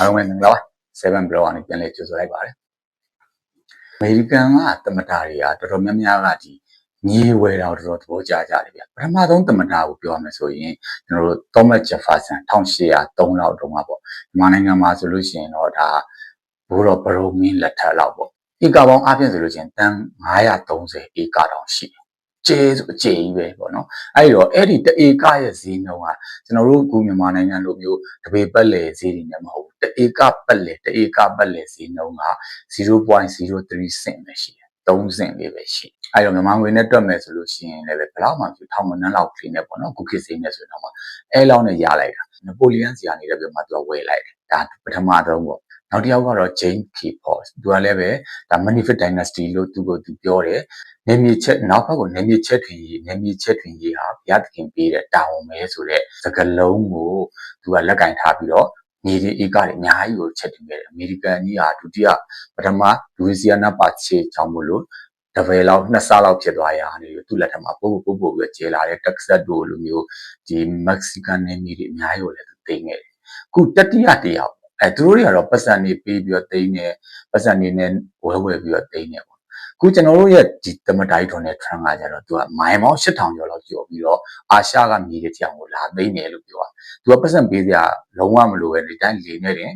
အားလုံးပဲမင်္ဂလာပါ7 blog ကနေပြန်လည်ကြိုဆိုလိုက်ပါတယ်အမေရိကန်ကသမတာတွေကတော်တော်များများကဒီမြေဝယ်တာကိုတော်တော်သဘောကျကြတယ်ဗျပထမဆုံးသမတာကိုပြောရမယ်ဆိုရင်ကျွန်တော်တို့ Thomas Jefferson 1803လောက်တုန်းကပေါ့မြန်မာနိုင်ငံမှာဆိုလို့ရှိရင်တော့ဒါဘိုးတော်ဘရုံမင်းလက်ထက်လောက်ပေါ့ဧကပေါင်းအပြည့်ဆိုလို့ရှိရင်တန်း930ဧကတောင်ရှိတယ် ကျေဆိုအကျေကြီးပဲပေါ့နော်အဲ့တော့အဲ့ဒီတဧကရဲ့ဈေးနှုန်းကကျွန်တော်တို့ခုမြန်မာနိုင်ငံလိုမျိုးတပေပတ်လည်ဈေးတွေနဲ့မဟုတ်ဘူးတဧကပတ်လည်တဧကပတ်လည်ဈေးနှုန်းက0.03စင်ပဲရှိတယ်3စင်လေးပဲရှိအဲ့တော့မြန်မာငွေနဲ့တွက်မယ်ဆိုလို့ရှိရင်လည်းဘယ်လောက်မှပြထောင်မနှန်းလောက်ကလေးနဲ့ပေါ့နော်ခုခေတ်ဈေးနဲ့ဆိုရင်တော့အဲလောက်နဲ့ရလိုက်တာနပိုလီယန်စီကနေလည်းပြမှသူကဝယ်လိုက်တယ်ဒါပထမဆုံးပေါ့နောက်တစ်ယောက်ကတော့ James K. Fox သူကလည်းပဲဒါ Manifest Dynasty လို့သူကသူပြောတယ် နေမြေချက်နောက်ဘက်ကိုနေမြေချက်ထွင်ရေးနေမြေချက်ထွင်ရေးဟာဘုရားသခင်ပေးတဲ့တာဝန်ပဲဆိုတဲ့စကားလုံးကိုသူကလက်ကင်ထားပြီးတော့မြေဒီဧကတွေအများကြီးကိုချက်တင်ခဲ့တယ်အမေရိကန်ကြီးဟာဒုတိယပထမလူဝီစီယာနာပါချေချောင်းမလို့တပယ်လောက်နှစ်ဆလောက်ဖြစ်သွားရာနေသူ့လက်ထက်မှာပို့ပို့ပို့ပြီးကျဲလာတဲ့တက်ဆက်တို့လိုမျိုးဒီမက္ကဆီကန်နေမြေတွေအများကြီးကိုလည်းသူသိခဲ့တယ်ခုတတိယတယောက်အဲသူတို့တွေကတော့ပတ်စံနေပေးပြီးတော့တိန်းနေပတ်စံနေနဲ့ဝဲဝဲပြီးတော့တိန်းနေပေါ့ ခုကျွန်တော်တို့ရဲ့ဒီတမတိုင်ထွန်တဲ့ trend ကကြတော့သူကမိုင်ပေါင်း8000ကျော်လောက်ကျော်ပြီးတော့အာရှကမြေတဲ့ကြောင်ကိုလာသိမ့်တယ်လို့ပြောတာသူကပတ်စံပေးစရာလုံးဝမလိုပဲဒီတိုင်းလေနေတယ်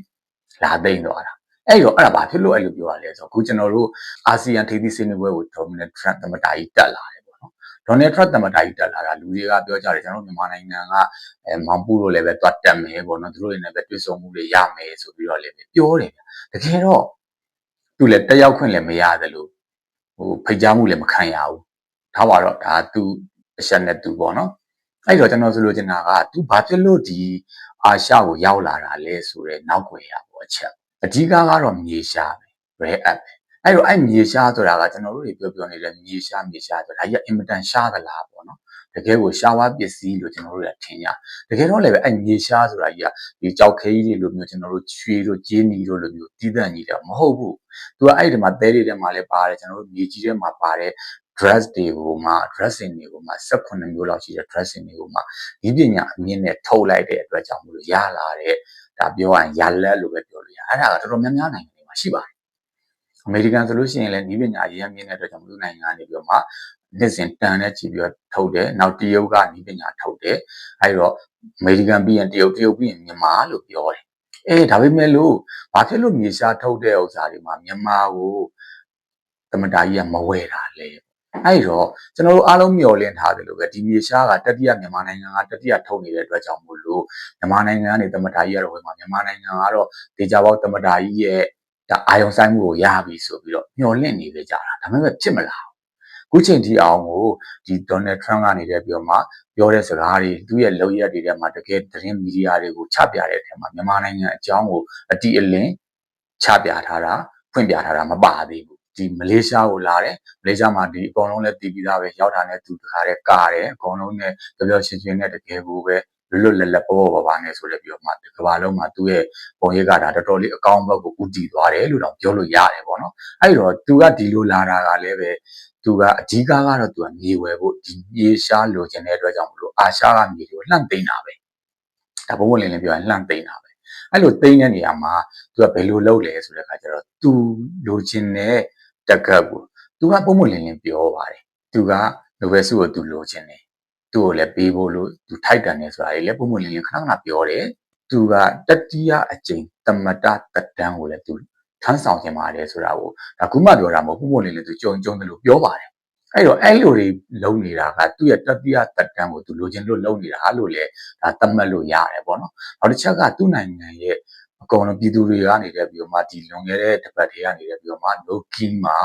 လာသိမ့်သွားတာအဲ့တော့အဲ့ဒါဘာဖြစ်လို့အဲ့လိုပြောရလဲဆိုတော့ခုကျွန်တော်တို့အာဆီယံထိပ်သီးစည်းဝေးပွဲကို dominant trend တမတိုင်တက်လာတယ်ပေါ့နော် Donald Trump တမတိုင်တက်လာတာလူတွေကပြောကြတယ်ကျွန်တော်တို့မြန်မာနိုင်ငံကအဲမောင်ပူလို့လည်းပဲတွတ်တက်မယ်ပေါ့နော်သူတို့တွေနဲ့ပဲတွေ့ဆုံမှုတွေရမယ်ဆိုပြီးတော့လည်းပြောတယ်ဗျတကယ်တော့သူလည်းတက်ရောက်ခွင့်လည်းမရတယ်လို့ ဟိုဖိတ်ကြားမှုလည်းမခံရဘူးထားပါတော့ဒါသူအချက်နဲ့သူပေါ့နော်အဲ့တော့ကျွန်တော်ဆိုလိုချင်တာကသူဘာဖြစ်လို့ဒီအာရှကိုရောက်လာတာလဲဆိုတော့နောက်ွယ်ရပေါ့အချက်အဓိကကတော့မြေရှားပဲ rare app ပဲအဲ့တော့အဲ့မြေရှားဆိုတာကကျွန်တော်တို့တွေပြောပြောနေတဲ့မြေရှားမြေရှားဆိုတာဒါကြီးအင်မတန်ရှားသလားပေါ့နော် တကယ်ကိုရှားဝါပစ္စည်းလို့ကျွန်တော်တို့ကထင်ကြတကယ်တော့လည်းပဲအဲ့မြေရှားဆိုတာကြီးကဒီကြောက်ခဲကြီးတွေလိုမျိုးကျွန်တော်တို့ချွေတို့ဂျင်းနီတို့လိုမျိုးတီးတန့်ကြီးတယ်မဟုတ်ဘူးသူကအဲ့ဒီမှာသဲတွေထဲမှာလည်းပါတယ်ကျွန်တော်တို့မြေကြီးထဲမှာပါတယ် dress တွေကိုမှ dressing တွေကိုမှ18မျိုးလောက်ရှိတဲ့ dressing တွေကိုမှဒီပညာအမြင့်နဲ့ထုတ်လိုက်တဲ့အတွက်ကြောင့်မလို့ရလာတဲ့ဒါပြောရရင်ရလက်လို့ပဲပြောလို့ရအဲ့ဒါကတော်တော်များများနိုင်ငံတွေမှာရှိပါတယ်အမေရိကန်ဆိုလို့ရှိရင်လည်းဒီပညာရေးအမြင့်တဲ့အတွက်ကြောင့်မလို့နိုင်ငံကနေပြီးတော့မှ နှစ်စဉ်တန်နဲ့ကြည့်ပြီးတော့ထုတ်တယ်နောက်တရုတ်ကဒီပညာထုတ်တယ်အဲဒီတော့အမေရိကန်ပြီးရင်တရုတ်တရုတ်ပြီးရင်မြန်မာလို့ပြောတယ်အေးဒါပေမဲ့လို့ဘာဖြစ်လို့မြေရှားထုတ်တဲ့ဥစ္စာတွေမှာမြန်မာကိုတမတာကြီးကမဝယ်တာလဲအဲ့တော့ကျွန်တော်တို့အားလုံးမျှော်လင့်ထားတယ်လို့ပဲဒီမြေရှားကတတိယမြန်မာနိုင်ငံကတတိယထုတ်နေတဲ့အတွက်ကြောင့်မို့လို့မြန်မာနိုင်ငံကနေတမတာကြီးရတော့ဝယ်မှာမြန်မာနိုင်ငံကတော့ဒေကြပေါက်တမတာကြီးရဲ့ဒါအာယုံဆိုင်မှုကိုရပြီဆိုပြီးတော့မျှော်လင့်နေကြတာဒါပေမဲ့ဖြစ်မလား ခုချိန်ထိအောင်ကိုဒီဒေါ်နယ်ထရန့်ကနေလည်းပြောမှပြောတဲ့စကားတွေသူ့ရဲ့လုပ်ရက်တွေထဲမှာတကယ်သတင်းမီဒီယာတွေကိုချပြတဲ့အထက်မှာမြန်မာနိုင်ငံအကြောင်းကိုအတိအလင်းချပြထားတာဖွင့်ပြထားတာမပါသေးဘူးဒီမလေးရှားကိုလာတယ်မလေးရှားမှာဒီအကုန်လုံးလည်းတည်ပြီးသားပဲရောက်တာနဲ့သူတခါတည်းကားတယ်အကုန်လုံးနဲ့ကြောကြောရှင်းရှင်းနဲ့တကယ်ကိုပဲလွတ်လွတ်လပ်လပ်ပေါ်ပေါ်ပါပါနဲ့ဆိုလည်းပြောမှဒီကဘာလုံးမှာသူ့ရဲ့ပုံရိပ်ကဒါတော်တော်လေးအကောင်းဘက်ကိုဥတည်သွားတယ်လို့တော့ပြောလို့ရတယ်ပေါ့နော်အဲ့တော့သူကဒီလိုလာတာကလည်းပဲ သူကအဓိကကတော့သူကမြေဝယ်ဖို့ဒီမြေရှားလိုချင်တဲ့အတွက်ကြောင့်မလို့အာရှားကမြေကိုလှန့်သိမ်းတာပဲဒါဘုံဘုံလင်းလင်းပြောရင်လှန့်သိမ်းတာပဲအဲ့လိုသိမ်းတဲ့နေရာမှာသူကဘယ်လိုလုပ်လဲဆိုတဲ့အခါကျတော့သူလိုချင်တဲ့တက်ကတ်ကိုသူကပုံမလင်းလင်းပြောပါတယ်သူကနိုဘယ်ဆုကိုသူလိုချင်တယ်သူ့ကိုလည်းပေးဖို့လို့သူထိုက်တန်နေဆိုတာလေပုံမလင်းလင်းခဏခဏပြောတယ်သူကတတိယအကြိမ်တမတတက်တန်းကိုလည်းသူ ထမ်းဆောင်ခြင်းပါတယ်ဆိုတာကိုဒါခုမှပြောတာမဟုတ်ပုံမလင်းလင်းသူကြုံကြုံတယ်လို့ပြောပါတယ်အဲ့တော့အဲ့လိုတွေလုံနေတာကသူ့ရဲ့တတိယတက်တန်းကိုသူလိုချင်လို့လုံနေတာလို့လေဒါသတ်မှတ်လို့ရတယ်ပေါ့နော်နောက်တစ်ချက်ကသူ့နိုင်ငံရဲ့အကောင်လုံးပြည်သူတွေကနေတဲ့ပြီးတော့မှဒီလွန်ခဲ့တဲ့တစ်ပတ်ထဲကနေတဲ့ပြီးတော့မှ no king မှာ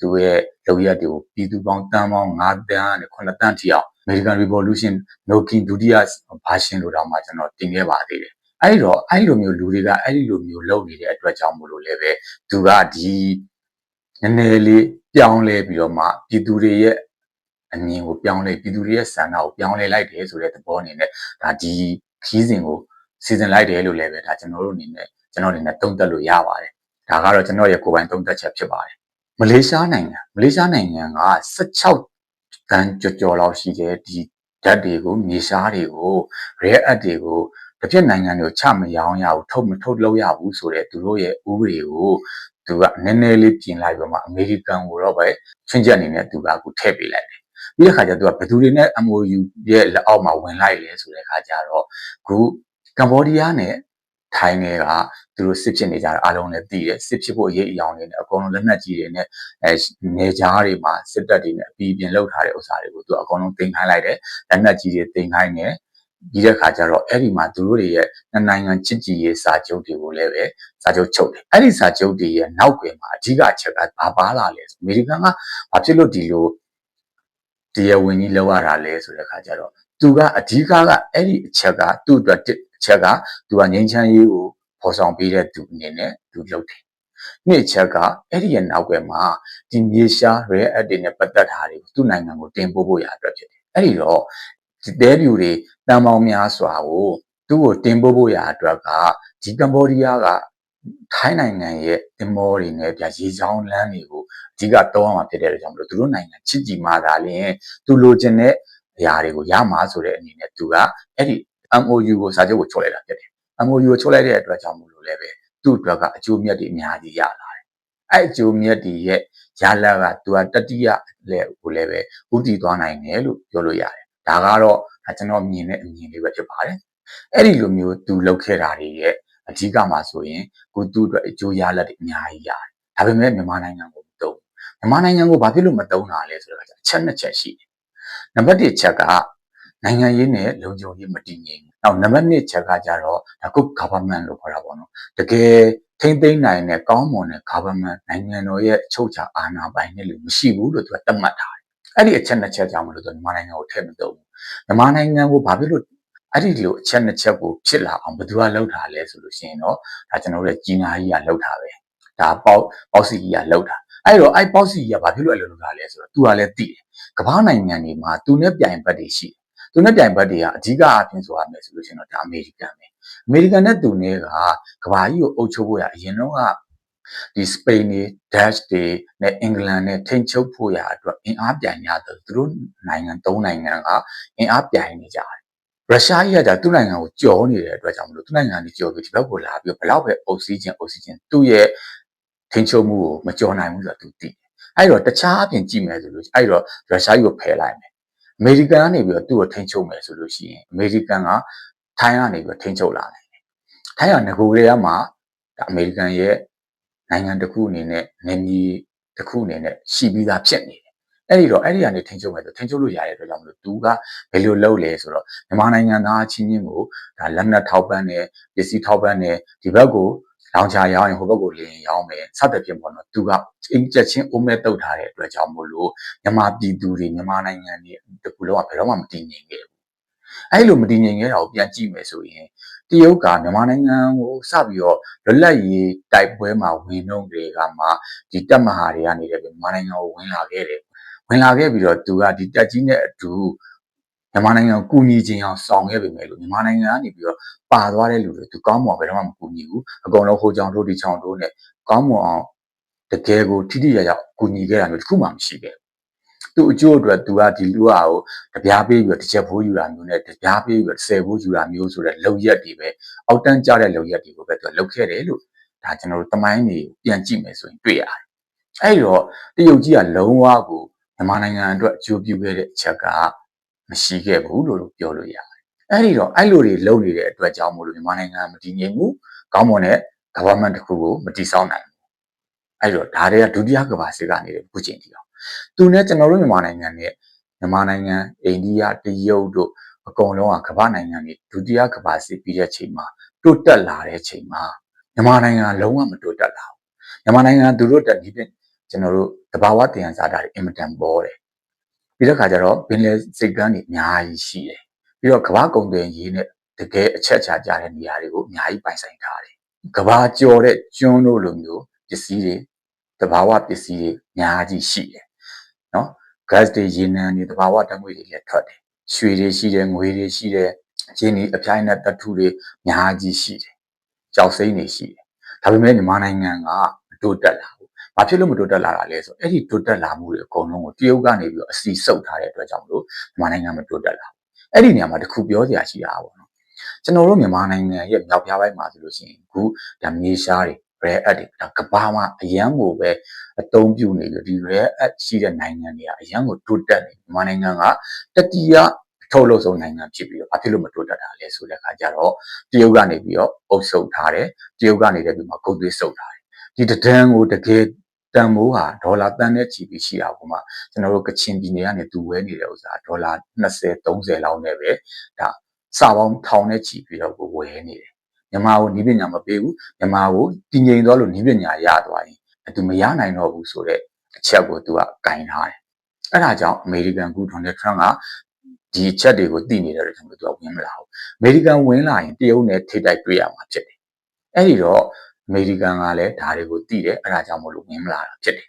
သူရဲ့လုံရက်တွေကိုပြည်သူပေါင်းတန်းပေါင်း9တန်းနဲ့9တန်းထိအောင် American Revolution no king ဒုတိယ version လို့တော့မှကျွန်တော်တင်ခဲ့ပါသေးတယ် အဲ့တော့အဲ့လိုမျိုးလူတွေကအဲ့ဒီလိုမျိုးလုပ်နေတဲ့အတွက်ကြောင့်မို့လို့လည်းပဲသူကဒီနည်းနည်းလေးပြောင်းလဲပြီးတော့မှပြည်သူတွေရဲ့အမြင်ကိုပြောင်းလဲပြည်သူတွေရဲ့ဆန္ဒကိုပြောင်းလဲလိုက်တယ်ဆိုတဲ့သဘောအနေနဲ့ဒါဒီခီးစဉ်ကိုစီစဉ်လိုက်တယ်လို့လည်းပဲဒါကျွန်တော်တို့အနေနဲ့ကျွန်တော်အနေနဲ့သုံးသပ်လို့ရပါတယ်ဒါကတော့ကျွန်တော်ရဲ့ကိုယ်ပိုင်သုံးသပ်ချက်ဖြစ်ပါတယ်မလေးရှားနိုင်ငံမလေးရှားနိုင်ငံက16တန်းကြော်ကြော်လောက်ရှိတဲ့ဒီဓာတ်တွေကိုမြေရှားတွေကို rare earth တွေကို တစ်ပြက်နိုင်ငံတွေကိုချမရောင်းရဘူးထုတ်မထုတ်လို့ရဘူးဆိုတဲ့သူတို့ရဲ့ဥပဒေကိုသူကနည်းနည်းလေးပြင်လိုက်ပြီးမှအမေရိကန်ကိုတော့ပဲချင်းချက်အနေနဲ့သူကအခုထည့်ပေးလိုက်တယ်ပြီးတဲ့ခါကျသူကဘယ်သူတွေနဲ့ MOU ရဲ့လက်အောက်မှာဝင်လိုက်လဲဆိုတဲ့ခါကျတော့အခုကမ္ဘောဒီးယားနဲ့ထိုင်းတွေကသူတို့စစ်ဖြစ်နေကြတာအားလုံးလည်းသိတယ်စစ်ဖြစ်ဖို့အရေးအယောင်တွေနဲ့အကုန်လုံးလက်နက်ကြီးတွေနဲ့အဲနေကြားတွေမှာစစ်တပ်တွေနဲ့အပြီးပြင်လောက်ထားတဲ့ဥစ္စာတွေကိုသူအကုန်လုံးတင်ခိုင်းလိုက်တယ်လက်နက်ကြီးတွေတင်ခိုင်းတယ် ပြီးတဲ့ခါကျတော့အဲ့ဒီမှာသူတို့တွေရဲ့နိုင်ငံချစ်ကြည်ရေးစာချုပ်တွေကိုလည်းပဲစာချုပ်ချုပ်တယ်အဲ့ဒီစာချုပ်တွေရဲ့နောက်ွယ်မှာအဓိကအချက်ကဘာပါလာလဲဆိုအမေရိကန်ကဘာဖြစ်လို့ဒီလိုတရားဝင်ကြီးလောက်ရတာလဲဆိုတဲ့ခါကျတော့သူကအဓိကကအဲ့ဒီအချက်ကသူ့အတွက်အချက်ကသူကငြိမ်းချမ်းရေးကိုဖော်ဆောင်ပေးတဲ့သူအနေနဲ့သူလုပ်တယ်။နှစ်ချက်ကအဲ့ဒီရဲ့နောက်ွယ်မှာဒီမြေရှားရဲအပ်တွေနဲ့ပတ်သက်တာတွေကိုသူ့နိုင်ငံကိုတင်ပို့ဖို့ရအတွက်ဖြစ်တယ်။အဲ့ဒီတော့ ဒီတဲပြူတွေတန်ပေါင်းများစွာကိုသူ့ကိုတင်ပို့ဖို့ရအတွက်ကဒီကမ္ဘောဒီးယားကထိုင်းနိုင်ငံရဲ့တင်မောတွေနဲ့ပြရေချောင်းလမ်းတွေကိုအဓိကတောင်းအောင်ဖြစ်တဲ့အတွက်ကြောင့်မလို့သူတို့နိုင်ငံချစ်ကြည်မှသာလျှင်သူလိုချင်တဲ့အရာတွေကိုရမှာဆိုတဲ့အနေနဲ့သူကအဲ့ဒီ MOU ကိုစာချုပ်ကိုချုပ်လိုက်တာဖြစ်တယ် MOU ကိုချုပ်လိုက်တဲ့အတွက်ကြောင့်မို့လို့လည်းပဲသူ့အတွက်ကအကျိုးမြတ်တွေအများကြီးရလာတယ်အဲ့အကျိုးမြတ်တွေရဲ့ရလကသူကတတိယလက်ကိုလည်းပဲဥတည်သွားနိုင်တယ်လို့ပြောလို့ရတယ် ဒါကတော့ကျွန်တော်မြင်တဲ့အမြင်လေးပဲဖြစ်ပါတယ်အဲ့ဒီလိုမျိုးသူလုပ်ခဲ့တာတွေရဲ့အဓိကမှာဆိုရင်ကိုသူ့အတွက်အကျိုးရလဒ်တွေအများကြီးရတယ်ဒါပေမဲ့မြန်မာနိုင်ငံကိုမတုံးမြန်မာနိုင်ငံကိုဘာဖြစ်လို့မတုံးတာလဲဆိုတော့အချက်နှစ်ချက်ရှိတယ်နံပါတ်1ချက်ကနိုင်ငံရေးနဲ့လုံခြုံရေးမတည်ငြိမ်ဘူး။နောက်နံပါတ်2ချက်ကကြတော့ဒါကု government လို့ခေါ်တာပေါ့နော်။တကယ်ထိမ့်သိမ်းနိုင်တဲ့ကောင်းမွန်တဲ့ government နိုင်ငံတော်ရဲ့အချုပ်အခြာအာဏာပိုင်နဲ့လို့မရှိဘူးလို့သူကသတ်မှတ်ထားတယ်။ အဲ့ဒီအချက်နှစ်ချက်ကြောင့်မလို့သူမြန်မာနိုင်ငံကိုထည့်မသုံးဘူး။မြန်မာနိုင်ငံကိုဘာဖြစ်လို့အဲ့ဒီလိုအချက်နှစ်ချက်ကိုဖြစ်လာအောင်ဘယ်သူကလှုပ်တာလဲဆိုလို့ရှိရင်တော့ဒါကျွန်တော်တို့ရဲ့ကြီးနာကြီးကလှုပ်တာပဲ။ဒါပေါ့ပေါ့စီကြီးကလှုပ်တာ။အဲ့တော့အဲ့ပေါ့စီကြီးကဘာဖြစ်လို့အဲ့လိုလုပ်တာလဲဆိုတော့ तू ကလည်းသိတယ်။ကမ္ဘာနိုင်ငံတွေမှာ तू နဲ့ပြိုင်ဘက်တွေရှိတယ်သူနဲ့ပြိုင်ဘက်တွေကအဓိကအဖြစ်ဆိုရမယ်ဆိုလို့ရှိရင်တော့ဒါအမေရိကန်ပဲအမေရိကန်နဲ့သူနဲ့ကကဘာကြီးကိုအုပ်ချုပ်ဖို့ရအရင်တော့က ဒီစပိန်တွေဒက်ချ်တွေနဲ့အင်္ဂလန်နဲ့ထိန်ချုပ်ဖို့ရအတွက်အင်အားပြိုင်ရတယ်သူတို့နိုင်ငံ၃နိုင်ငံကအင်အားပြိုင်နေကြတယ်ရုရှားကြီးကဒါသူ့နိုင်ငံကိုကြော်နေတဲ့အတွက်ကြောင့်မလို့သူ့နိုင်ငံကြီးကြော်ပြီးဒီဘက်ကိုလာပြီးဘလောက်ပဲအုပ်စီးခြင်းအုပ်စီးခြင်းသူ့ရဲ့ထိန်ချုပ်မှုကိုမကြော်နိုင်ဘူးဆိုတော့သူသိတယ်အဲ့တော့တခြားအပြင်ကြည့်မယ်ဆိုလို့အဲ့တော့ရုရှားကြီးကိုဖယ်လိုက်မယ်အမေရိကန်ကနေပြီးတော့သူ့ကိုထိန်းချုပ်မယ်ဆိုလို့ရှိရင်အမေရိကန်ကထိုင်းကနေပြီးတော့ထိန်းချုပ်လာနိုင်တယ်။ထိုင်းကငကိုတွေကမှအမေရိကန်ရဲ့ နိုင်ငံတစ်ခုအနေနဲ့နေပြည်တစ်ခုအနေနဲ့ရှိပြီးသားဖြစ်နေတယ်။အဲ့ဒီတော့အဲ့ဒီကနေထိန်းချုပ်မယ်ဆိုထိန်းချုပ်လို့ရတဲ့အတွက်ကြောင့်မလို့သူကဘယ်လိုလုပ်လဲဆိုတော့မြန်မာနိုင်ငံသားချင်းချင်းကိုဒါလက်နက်ထောက်ပံ့တယ်ပစ္စည်းထောက်ပံ့တယ်ဒီဘက်ကိုလောင်ချာရောင်းရင်ဟိုဘက်ကိုလင်းရောင်းမယ်စသဖြင့်ပေါ့နော်သူကအင်းချက်ချင်းအိုးမဲ့တုတ်ထားတဲ့အတွက်ကြောင့်မို့လို့မြန်မာပြည်သူတွေမြန်မာနိုင်ငံတွေတကူလုံးကဘယ်တော့မှမတည်ငြိမ်ခဲ့ဘူးအဲ့လိုမတည်ငြိမ်ခဲ့တာကိုပြန်ကြည့်မယ်ဆိုရင် တရုတ်ကမြန်မာနိုင်ငံကိုစပြီးတော့လွတ်လပ်ရေးတိုက်ပွဲမှာဝင်တော့တွေကမှဒီတပ်မဟာတွေကနေလည်းမြန်မာနိုင်ငံကိုဝင်လာခဲ့တယ်ဝင်လာခဲ့ပြီးတော့သူကဒီတက်ကြီးနဲ့အတူမြန်မာနိုင်ငံကိုကူညီခြင်းအောင်ဆောင်ခဲ့ပေမဲ့လို့မြန်မာနိုင်ငံကနေပြီးတော့ပါသွားတဲ့လူတွေသူကောင်းမွန်ဘယ်တော့မှမကူညီဘူးအကုန်လုံးဟိုကြောင်တို့ဒီချောင်တို့နဲ့ကောင်းမွန်အောင်တကယ်ကိုထိထိရရကူညီခဲ့တာမျိုးတစ်ခုမှမရှိခဲ့ဘူး သူအကျိုးအတွက်သူကဒီလူဟာကိုတပြားပေးပြီးတော့တစ်ချက်ဖိုးယူတာမျိုးနဲ့တပြားပေးပြီးတော့10ဖိုးယူတာမျိုးဆိုတဲ့လုံရက်တွေပဲအောက်တန်းကြတဲ့လုံရက်တွေကိုပဲသူကလုပ်ခဲ့တယ်လို့ဒါကျွန်တော်တို့တမိုင်းတွေပြန်ကြည့်မယ်ဆိုရင်တွေ့ရတယ်အဲ့တော့တရုတ်ကြီးကလုံးဝကိုမြန်မာနိုင်ငံအတွက်အကျိုးပြုခဲ့တဲ့အချက်ကမရှိခဲ့ဘူးလို့ပြောလို့ရတယ်။အဲ့ဒီတော့အဲ့လိုတွေလုပ်နေတဲ့အတွက်ကြောင့်မို့လို့မြန်မာနိုင်ငံမတည်ငြိမ်ဘူး။ကောင်းမွန်တဲ့ government တစ်ခုကိုမတည်ဆောက်နိုင်ဘူး။အဲ့တော့ဒါတွေကဒုတိယကမ္ဘာစစ်ကနေခုချိန်ထိအောင်။ သူနဲ့ကျွန်တော်တို့မြန်မာနိုင်ငံနဲ့မြန်မာနိုင်ငံအိန္ဒိယတရုတ်တို့အကုန်လုံးကကမ္ဘာနိုင်ငံတွေဒုတိယကမ္ဘာစစ်ပြီးတဲ့ချိန်မှာတိုးတက်လာတဲ့ချိန်မှာမြန်မာနိုင်ငံလုံးဝမတိုးတက်လာဘူး။မြန်မာနိုင်ငံသူတို့တက်ဒီပြင်ကျွန်တော်တို့တဘာဝတရားစားတာတွေအင်မတန်ပေါ်တယ်ပြီးတော့ခါကျတော့ပင်လယ်စိတ်ကမ်းတွေအများကြီးရှိတယ်ပြီးတော့ကမ္ဘာကုန်သွယ်ရေးနဲ့တကယ်အချက်ချာကြတဲ့နေရာတွေကိုအများကြီးပိုင်ဆိုင်ထားတယ်ကမ္ဘာကျော်တဲ့ကျွန်းတို့လိုမျိုးပစ္စည်းတွေတဘာဝပစ္စည်းတွေအများကြီးရှိတယ် နော် gas တွေရေနံတွေတဘာဝဓာတ်ငွေတွေလည်းထွက်တယ်ရွှေတွေရှိတယ်ငွေတွေရှိတယ်ကျင်းဒီအပြိုင်နဲ့တထုတွေအများကြီးရှိတယ်ကြောက်စိမ့်တွေရှိတယ်ဒါပေမဲ့မြန်မာနိုင်ငံကမတိုးတက်လာဘာဖြစ်လို့မတိုးတက်လာတာလဲဆိုအဲ့ဒီတိုးတက်လာမှုတွေအကုန်လုံးကိုတရုတ်ကနေပြီးတော့အစီစုပ်ထားတဲ့အတွက်ကြောင့်မလို့မြန်မာနိုင်ငံမတိုးတက်လာဘူးအဲ့ဒီနေရာမှာတခုပြောစရာရှိတာပေါ့နော်ကျွန်တော်တို့မြန်မာနိုင်ငံရဲ့မြောက်ပြားပိုင်းမှာဆိုလို့ရှိရင်အခုဒါမြေရှားတွေ rare earth တွေဒါကဘာမှာအရန်ကိုပဲအသုံးပြုနေလို့ဒီ rare earth ရှိတဲ့နိုင်ငံတွေကအရန်ကိုတိုးတက်နေမြန်မာနိုင်ငံကတတိယထုတ်လုပ်ဆုံးနိုင်ငံဖြစ်ပြီးတော့ဘာဖြစ်လို့မတိုးတက်တာလဲဆိုတဲ့အခါကျတော့တရုတ်ကနေပြီးတော့အုပ်စုပ်ထားတယ်တရုတ်ကနေလည်းပြီးမှဂုတ်သွေးစုပ်ထားတယ်ဒီတဒန်းကိုတကယ်တန်မိုးဟာဒေါ်လာတန်နဲ့ချီပြီးရှိတာပေါ့မှာကျွန်တော်တို့ကချင်ပြည်နယ်ကနေသူဝဲနေတဲ့ဥစ္စာဒေါ်လာ20 30လောက်နဲ့ပဲဒါစာပေါင်းထောင်နဲ့ချီပြီးတော့ကိုဝယ်နေတယ် မြန်မာကိုနီးပညာမပေးဘူးမြန်မာကိုတည်ငြိမ်သွားလို့နီးပညာရသွားရင်သူမရနိုင်တော့ဘူးဆိုတော့အချက်ကိုသူကကင်ထားတယ်အဲ့ဒါကြောင့်အမေရိကန်ကဒေါ်နယ်ထရန့်ကဒီအချက်တွေကိုသိနေတဲ့အတွက်ကျွန်တော်တို့ဝင်မလာဘူးအမေရိကန်ဝင်လာရင်တရုတ်နဲ့ထိတိုက်တွေ့ရမှာဖြစ်တယ်အဲ့ဒီတော့အမေရိကန်ကလည်းဒါတွေကိုသိတယ်အဲ့ဒါကြောင့်မလို့ဝင်မလာတာဖြစ်တယ်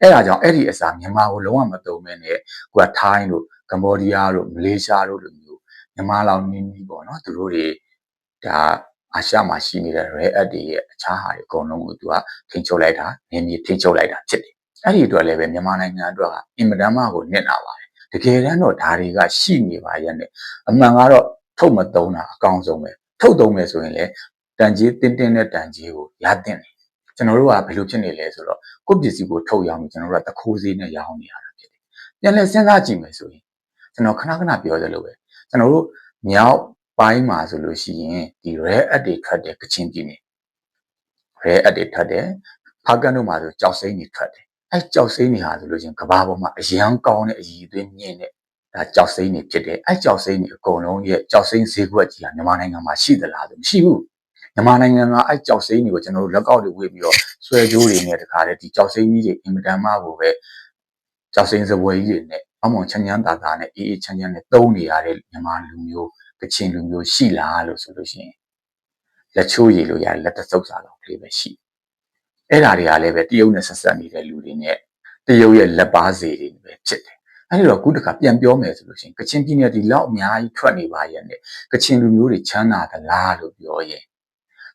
အဲ့ဒါကြောင့်အဲ့ဒီအစားမြန်မာကိုလုံးဝမတုံ့မဲနဲ့ကိုကထိုင်းတို့ကမ္ဘောဒီးယားတို့မလေးရှားတို့လိုမျိုးမြန်မာလောင်နင်းနီးပေါ့နော်သူတို့တွေဒါ အာရှမှာရှိနေတဲ့ rare earth တွေရဲ့အခြားဟာတွေအကုန်လုံးကိုသူကထိန်းချုပ်လိုက်တာနေမြေထိန်းချုပ်လိုက်တာဖြစ်တယ်အဲ့ဒီအတွက်လည်းပဲမြန်မာနိုင်ငံအတွက်ကအင်မတန်မှကိုနစ်နာပါတယ်တကယ်တမ်းတော့ဒါတွေကရှိနေပါရဲ့နဲ့အမှန်ကတော့ထုတ်မသုံးတာအကောင်းဆုံးပဲထုတ်သုံးမယ်ဆိုရင်လည်းတန်ကြီးတင်းတင်းတဲ့တန်ကြီးကိုရတင်တယ်ကျွန်တော်တို့ကဘယ်လိုဖြစ်နေလဲဆိုတော့ကိုယ့်ပစ္စည်းကိုထုတ်ရောင်းပြီးကျွန်တော်တို့ကတခိုးစည်းနဲ့ရောင်းနေရတာဖြစ်တယ်ပြန်လဲစဉ်းစားကြည့်မယ်ဆိုရင်ကျွန်တော်ခဏခဏပြောသလိုပဲကျွန်တော်တို့မြောက် ပိုင်းမှာဆိုလို့ရှိရင်ဒီ rare earth တွေထွက်တယ်ကချင်ပြည်နယ် rare earth တွေထွက်တယ်ဖားကန်တို့မှာဆိုကြောက်စိမ့်တွေထွက်တယ်အဲကြောက်စိမ့်တွေဟာဆိုလို့ရှိရင်ကဘာပေါ်မှာအရန်ကောင်းတဲ့အရည်အသွေးမြင့်တဲ့ဒါကြောက်စိမ့်တွေဖြစ်တယ်အဲကြောက်စိမ့်တွေအကုန်လုံးရဲ့ကြောက်စိမ့်ဈေးကွက်ကြီးဟာမြန်မာနိုင်ငံမှာရှိသလားဆိုမရှိဘူးမြန်မာနိုင်ငံကအဲကြောက်စိမ့်တွေကိုကျွန်တော်တို့လက်ကောက်တွေဝေ့ပြီးတော့ဆွဲကြိုးတွေနဲ့တခါတည်းဒီကြောက်စိမ့်ကြီးတွေအင်မတန်မှကိုပဲကြောက်စိမ့်စပွဲကြီးတွေနဲ့အမောင်ချမ်းချမ်းသာသာနဲ့အေးအေးချမ်းချမ်းနဲ့တုံးနေရတဲ့မြန်မာလူမျိုး ကချင်လူမျိုးရှိလားလို့ဆိုလို့ရှိရင်လက်ချိုးရည်လို့ရလက်တဆုပ်စာလောက်ကလေးပဲရှိအဲ့ဓာတွေကလည်းပဲတရုတ်နဲ့ဆက်ဆက်နေတဲ့လူတွေနဲ့တရုတ်ရဲ့လက်ပါစေတွေပဲဖြစ်တယ်အဲ့ဒီတော့အခုတခါပြန်ပြောမယ်ဆိုလို့ရှိရင်ကချင်ပြည်နယ်ဒီလောက်အများကြီးထွက်နေပါရဲ့နဲ့ကချင်လူမျိုးတွေချမ်းသာသလားလို့ပြောရင်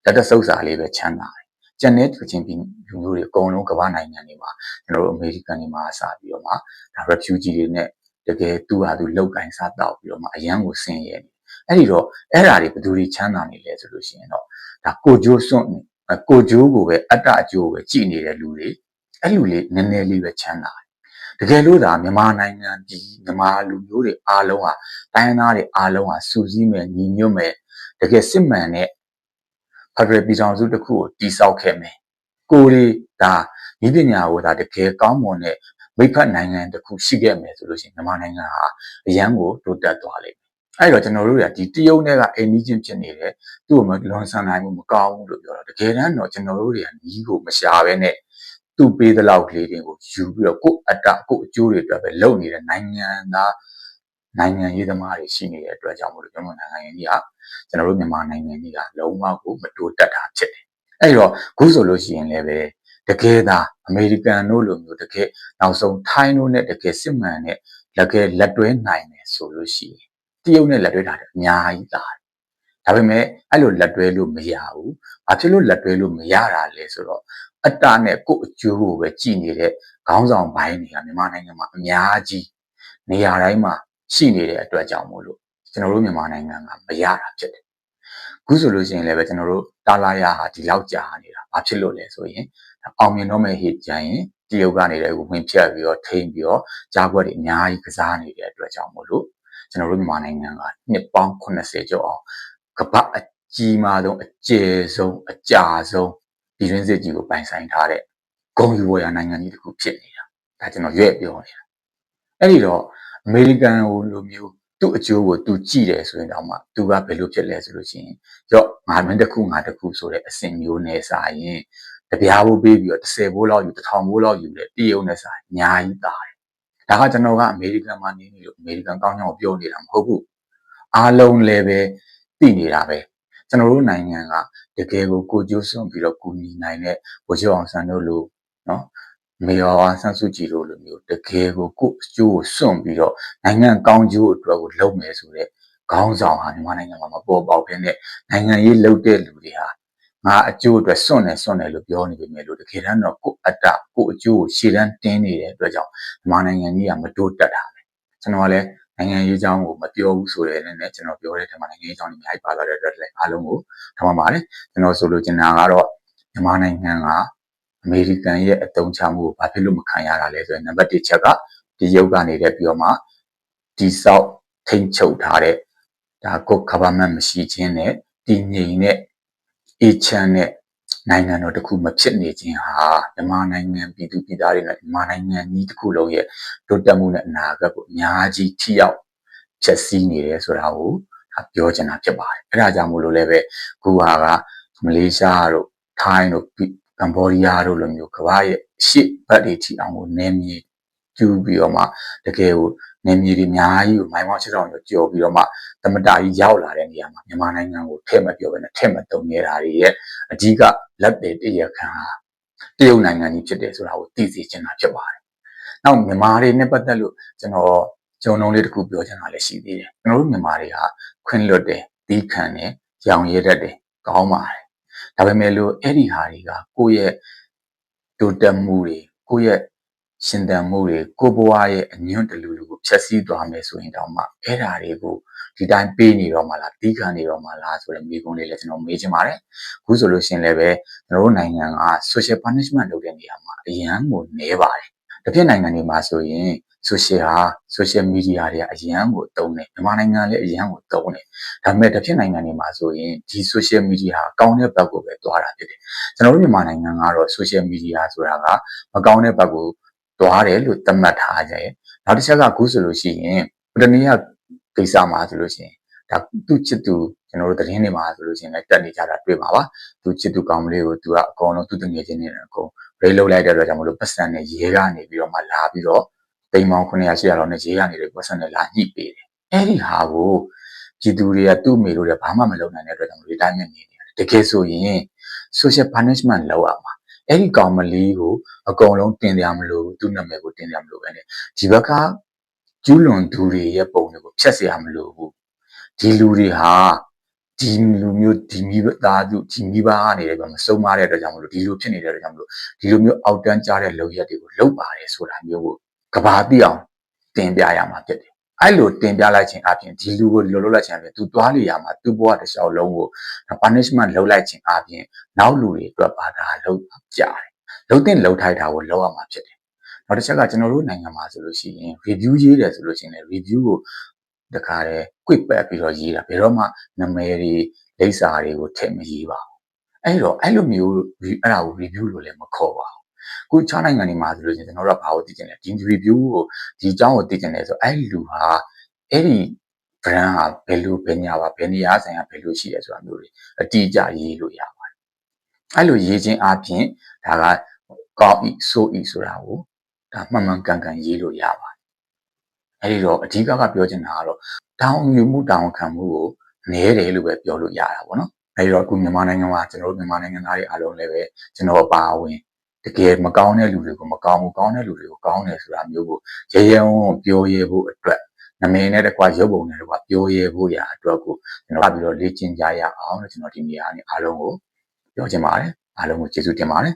လက်တဆုပ်စာလေးပဲချမ်းသာတယ်ကျန်တဲ့ကချင်ပြည်လူမျိုးတွေအကုန်လုံးကမ္ဘာနိုင်ငံတွေမှာကျွန်တော်တို့အမေရိကန်တွေမှာစပြီးတော့မှဒါ refugee တွေနဲ့တကယ်သူ့ဟာသူလောက်ကင်စားတောက်ပြီးတော့မှအရန်ကိုဆင်းရဲနေ အဲ့ဒီတော့အဲ့ဓာတွေဘယ်သူတွေချမ်းသာနေလဲဆိုလို့ရှိရင်တော့ဒါကိုဂျိုးစွန့်ကိုဂျိုးကိုပဲအတ္တအကျိုးပဲကြည်နေတဲ့လူတွေအဲ့လူလေးနည်းနည်းလေးပဲချမ်းသာတကယ်လို့ဒါမြန်မာနိုင်ငံပြည်မြန်မာလူမျိုးတွေအားလုံးဟာတိုင်းသားတွေအားလုံးဟာစူးစီးမယ်ညီညွတ်မယ်တကယ်စစ်မှန်တဲ့ဖက်ဒရယ်ပြည်ထောင်စုတစ်ခုကိုတည်ဆောက်ခဲ့မယ်ကိုရီဒါဤပညာကိုဒါတကယ်ကောင်းမွန်တဲ့မိဖက်နိုင်ငံတစ်ခုရှိခဲ့မယ်ဆိုလို့ရှိရင်မြန်မာနိုင်ငံဟာအရန်ကိုတိုးတက်သွားလိမ့်မယ် အဲ့တော့ကျွန်တော်တို့ကဒီတရုတ်နဲ့ကအိမ်နီးချင်းဖြစ်နေတယ်သူ့ကိုမလွန်ဆန်နိုင်ဘူးမကောင်းဘူးလို့ပြောတာတကယ်တမ်းတော့ကျွန်တော်တို့တွေကညီးကိုမရှာဘဲနဲ့သူ့ပေးသလောက်ကလေးတွေကိုယူပြီးတော့ကိုယ့်အတ္တကိုယ့်အကျိုးတွေအတွက်ပဲလုပ်နေတဲ့နိုင်ငံသားနိုင်ငံရေးသမားတွေရှိနေတဲ့အတွက်ကြောင့်မို့လို့ကျွန်တော်နိုင်ငံရေးကြီးကကျွန်တော်တို့မြန်မာနိုင်ငံကြီးကလုံးဝကိုမတိုးတက်တာဖြစ်တယ်အဲ့တော့ခုဆိုလို့ရှိရင်လည်းပဲတကယ်သာအမေရိကန်တို့လိုမျိုးတကယ်နောက်ဆုံးထိုင်းတို့နဲ့တကယ်စစ်မှန်တဲ့တကယ်လက်တွဲနိုင်တယ်ဆိုလို့ရှိရင် တရုတ်နဲ့လက်တွဲတာအများကြီးသာဒါပေမဲ့အဲ့လိုလက်တွဲလို့မရဘူး။ဘာဖြစ်လို့လက်တွဲလို့မရတာလဲဆိုတော့အတ္တနဲ့ကိုယ့်အကျိုးကိုပဲကြည်နေတဲ့ခေါင်းဆောင်ပိုင်းတွေကမြန်မာနိုင်ငံမှာအများကြီးနေရာတိုင်းမှာရှိနေတဲ့အတွက်ကြောင့်မို့လို့ကျွန်တော်တို့မြန်မာနိုင်ငံကမရတာဖြစ်တယ်။ခုဆိုလို့ရှိရင်လည်းပဲကျွန်တော်တို့တာလာရဟာဒီလောက်ကြာနေတာ။ဘာဖြစ်လို့လဲဆိုရင်အောင်မြင်တော့မဲ့ဟိကြရင်တရုတ်ကနေလည်းဝင်ဖြတ်ပြီးတော့ထိန်းပြီးတော့ကြားကွက်တွေအများကြီးကစားနေတဲ့အတွက်ကြောင့်မို့လို့ ကျွန်တော်တို့မြန်မာနိုင်ငံကနှစ်ပေါင်း80ကျော်အောင်ကမ္ဘာအကြီးမားဆုံးအကျယ်ဆုံးအကြာဆုံးပြည်တွင်းစစ်ကြီးကိုပိုင်ဆိုင်ထားတဲ့ဂုံယူဝရနိုင်ငံကြီးတစ်ခုဖြစ်နေတာဒါကျွန်တော်ရွေ့ပြောနေတာအဲ့ဒီတော့အမေရိကန်ကိုလိုမျိုးသူ့အကျိုးကိုသူကြည့်တယ်ဆိုရင်တော့မှသူကဘယ်လိုဖြစ်လဲဆိုလို့ရှိရင်ရော့ငါမင်းတစ်ခုငါတစ်ခုဆိုတဲ့အဆင့်မျိုးနဲ့စာရင်တပြားဖို့ပေးပြီးတော့30ဘိုးလောက်ယူ1000ဘိုးလောက်ယူတယ်တရုတ်နဲ့စာအများကြီးတာတယ် ဒါကကျွန်တော်ကအမေရိကန်မှာနေနေလို့အမေရိကန်ကောင်းကြောင်ပြောနေတာမဟုတ်ဘူးအားလုံးလည်းပဲသိနေတာပဲကျွန်တော်တို့နိုင်ငံကတကယ်ကိုကိုကျိုးစွန့်ပြီးတော့ကူညီနိုင်တဲ့ဗိုလ်ချုပ်အောင်ဆန်းတို့လိုနော်မေယောအောင်ဆန်းစုကြည်တို့လိုမျိုးတကယ်ကိုကိုအကျိုးကိုစွန့်ပြီးတော့နိုင်ငံကောင်းကျိုးအတွက်ကိုလုပ်မယ်ဆိုတဲ့ခေါင်းဆောင်ဟာမြန်မာနိုင်ငံမှာမပေါ်ပေါက်ဖြစ်တဲ့နိုင်ငံရေးလုပ်တဲ့လူတွေဟာ ငါအကျိုးအတွက်စွန့်နေစွန့်နေလို့ပြောနေပေမဲ့လို့တကယ်တမ်းတော့ကိုအတ္တကိုအကျိုးကိုရှေ့တန်းတင်းနေတဲ့အတွက်ကြောင့်မြန်မာနိုင်ငံကြီးကမတိုးတက်တာပဲကျွန်တော်ကလည်းနိုင်ငံရေးအကြောင်းကိုမပြောဘူးဆိုတဲ့အနေနဲ့ကျွန်တော်ပြောတဲ့ထဲမှာနိုင်ငံရေးအကြောင်းတွေအများကြီးပါလာတဲ့အတွက်လည်းအားလုံးကိုထပ်မပါတယ်ကျွန်တော်ဆိုလိုချင်တာကတော့မြန်မာနိုင်ငံကအမေရိကန်ရဲ့အတုံးချမှုကိုဘာဖြစ်လို့မခံရတာလဲဆိုရင်နံပါတ်1ချက်ကဒီရုပ်ကနေတဲ့ပြီးတော့မှဒီဆောက်ထိန်ချုပ်ထားတဲ့ဒါကိုကဘာမန်မရှိခြင်းနဲ့တည်ငြိမ်တဲ့ အေချမ်းတဲ့နိုင်ငံတော်တစ်ခုမဖြစ်နေခြင်းဟာမြန်မာနိုင်ငံပြည်သူပြည်သားတွေနဲ့မြန်မာနိုင်ငံကြီးတစ်ခုလုံးရဲ့တိုးတက်မှုနဲ့အနာဂတ်ကိုအများကြီးထိရောက်ချက်စီးနေတယ်ဆိုတာကိုပြောချင်တာဖြစ်ပါတယ်အဲဒါကြောင့်မို့လို့လည်းပဲခုဟာကမလေးရှားတို့ထိုင်းတို့ကမ္ဘောဒီးယားတို့လိုမျိုးကမ္ဘာရဲ့ရှေ့ဘက်တွေထိအောင်ကိုနည်းမြေကျူးပြီးတော့မှတကယ်ကို နေမြေတွေအများကြီးကိုမိုင်းမောင်းချစ်တော်မျိုးကြော်ပြီးတော့မှတမတာကြီးရောက်လာတဲ့နေရာမှာမြန်မာနိုင်ငံကိုထည့်မပြောဘဲနဲ့ထည့်မတုံနေတာတွေရဲ့အဓိကလက်တွေတရခံဟာတရုတ်နိုင်ငံကြီးဖြစ်တယ်ဆိုတာကိုသိစေချင်တာဖြစ်ပါတယ်။နောက်မြန်မာတွေနဲ့ပတ်သက်လို့ကျွန်တော်ဂျုံလုံးလေးတစ်ခုပြောချင်တာလည်းရှိသေးတယ်။ကျွန်တော်တို့မြန်မာတွေကခွင့်လွတ်တယ်၊သီးခံတယ်၊ရောင်ရဲတတ်တယ်၊ကောင်းပါတယ်။ဒါပေမဲ့လို့အဲ့ဒီဟာတွေကကိုယ့်ရဲ့တိုးတက်မှုတွေကိုယ့်ရဲ့ ရှင်သန်မှုတွေကိုဘဝရဲ့အညွန့်တလူလူကိုဖြည့်ဆည်းသွားမယ်ဆိုရင်တောင်မှအဲ့ဓာတွေကိုဒီတိုင်းပေးနေတော့မှလားတီးခံနေတော့မှလားဆိုတဲ့မိကုန်းလေးလည်းကျွန်တော်မေးချင်ပါတယ်အခုဆိုလို့ရှိရင်လည်းပဲကျွန်တော်တို့နိုင်ငံက social punishment လုပ်တဲ့နေရာမှာအရန်ကိုနည်းပါတယ်တစ်ဖြစ်နိုင်ငံတွေမှာဆိုရင် social ဟာ social media တွေကအရန်ကိုတုံးတယ်မြန်မာနိုင်ငံလည်းအရန်ကိုတုံးတယ်ဒါပေမဲ့တစ်ဖြစ်နိုင်ငံတွေမှာဆိုရင်ဒီ social media ဟာကောင်းတဲ့ဘက်ကိုပဲတွားတာဖြစ်တယ်ကျွန်တော်တို့မြန်မာနိုင်ငံကတော့ social media ဆိုတာကမကောင်းတဲ့ဘက်ကို သွားတယ်လို့သတ်မှတ်ထားကြရဲ့နောက်တစ်ချက်ကအခုဆိုလို့ရှိရင်ပထမကကိစ္စမှာဆိုလို့ရှိရင်ဒါသူ့ချစ်သူကျွန်တော်တို့သတင်းတွေမှာဆိုလို့ရှိရင်လည်းတက်နေကြတာတွေ့ပါပါသူချစ်သူကောင်းမလေးကိုသူကအကောင်လုံးသူတငယ်ချင်းတွေအကုန်ရိတ်လုလိုက်တဲ့အတွက်ကြောင့်မလို့ပတ်စံနဲ့ရဲကနေပြီးတော့မှလာပြီးတော့တိမ်မောင်900 800လောက်နဲ့ရဲကနေပြီးပတ်စံနဲ့လာညှိပေးတယ်အဲ့ဒီဟာကိုပြည်သူတွေကသူ့မိလို့လည်းဘာမှမလုပ်နိုင်တဲ့အတွက်ကြောင့်မလို့ဒီတိုင်းနဲ့နေနေတယ်တကယ်ဆိုရင် social punishment လောက်ရမှာ အဲ့ဒီကောင်မလေးကိုအကုန်လုံးတင်ပြမလို့သူ့နာမည်ကိုတင်ပြမလို့ပဲနဲ့ဒီဘက်ကကျူးလွန်သူတွေရဲ့ပုံတွေကိုဖျက်ဆီးရမလို့ဘူးဒီလူတွေဟာဒီလူမျိုးဒီမိသားစုဒီမိဘကနေလည်းပဲမဆုံးမတဲ့အတွက်ကြောင့်မလို့ဒီလိုဖြစ်နေတဲ့အတွက်ကြောင့်မလို့ဒီလိုမျိုးအောက်တန်းကြားတဲ့လုပ်ရက်တွေကိုလုပ်ပါတယ်ဆိုတာမျိုးကိုကဘာတိအောင်တင်ပြရမှာဖြစ်တယ် အဲ့လိုတင်ပြလိုက်ခြင်းအပြင်ဒီလူကိုလိုလုပ်လိုက်ခြင်းအပြင်သူသွားလေရမှာသူ့ဘဝတစ်လျှောက်လုံးကို punishment လုပ်လိုက်ခြင်းအပြင်နောက်လူတွေအတွက်ပါဒါလုပ်ကြတယ်လုံးတင်လုံးထိုက်တာကိုလောက်ရမှာဖြစ်တယ်နောက်တစ်ချက်ကကျွန်တော်တို့နိုင်ငံမှာဆိုလို့ရှိရင် review ရေးတယ်ဆိုလို့ရှိရင် review ကိုတခါတည်း quick ပတ်ပြီးတော့ရေးတာဘယ်တော့မှနာမည်တွေလိပ်စာတွေကိုထည့်မရေးပါဘူးအဲ့တော့အဲ့လိုမျိုးအဲ့ဒါကို review လို့လည်းမခေါ်ပါဘူး ခုခြားနိုင်ငံတွေမှာဆိုလို့ရှိရင်ကျွန်တော်တို့ကဘာကိုသိကျင်လဲဒီ review ကိုဒီအကြောင်းကိုသိကျင်လဲဆိုအဲ့လူဟာအဲ့ဒီ brand ဟာဘယ်လိုဘယ်ညာပါဘယ်နေရာဆိုင်ကဘယ်လိုရှိရဲဆိုတာမျိုးတွေအတိအကျရေးလို့ရပါတယ်အဲ့လိုရေးခြင်းအပြင်ဒါကကောင်းဤဆိုဤဆိုတာကိုဒါမှန်မှန်ကန်ကန်ရေးလို့ရပါတယ်အဲဒီတော့အဓိကကပြောချင်တာကတော့တောင်းယူမှုတောင်းခံမှုကိုနည်းတယ်လို့ပဲပြောလို့ရတာပေါ့နော်အဲဒီတော့အခုမြန်မာနိုင်ငံမှာကျွန်တော်တို့မြန်မာနိုင်ငံသားတွေအားလုံးလည်းပဲကျွန်တော်ပါဝင် တကယ်မကောင်းတဲ့လူတွေကိုမကောင်းဘူးကောင်းတဲ့လူတွေကိုကောင်းတယ်ဆိုတာမျိုးကိုရေရဲဝံ့ပြောရဲဖို့အတွက်နမည်နဲ့တကွာရုပ်ပုံနဲ့တကွာပြောရဲဖို့ရာအတွက်ကိုကျွန်တော်ပြီးတော့လေ့ကျင့်ကြရအောင်လို့ကျွန်တော်ဒီနေရာနဲ့အားလုံးကိုပြောချင်ပါတယ်အားလုံးကိုကျေးဇူးတင်ပါတယ်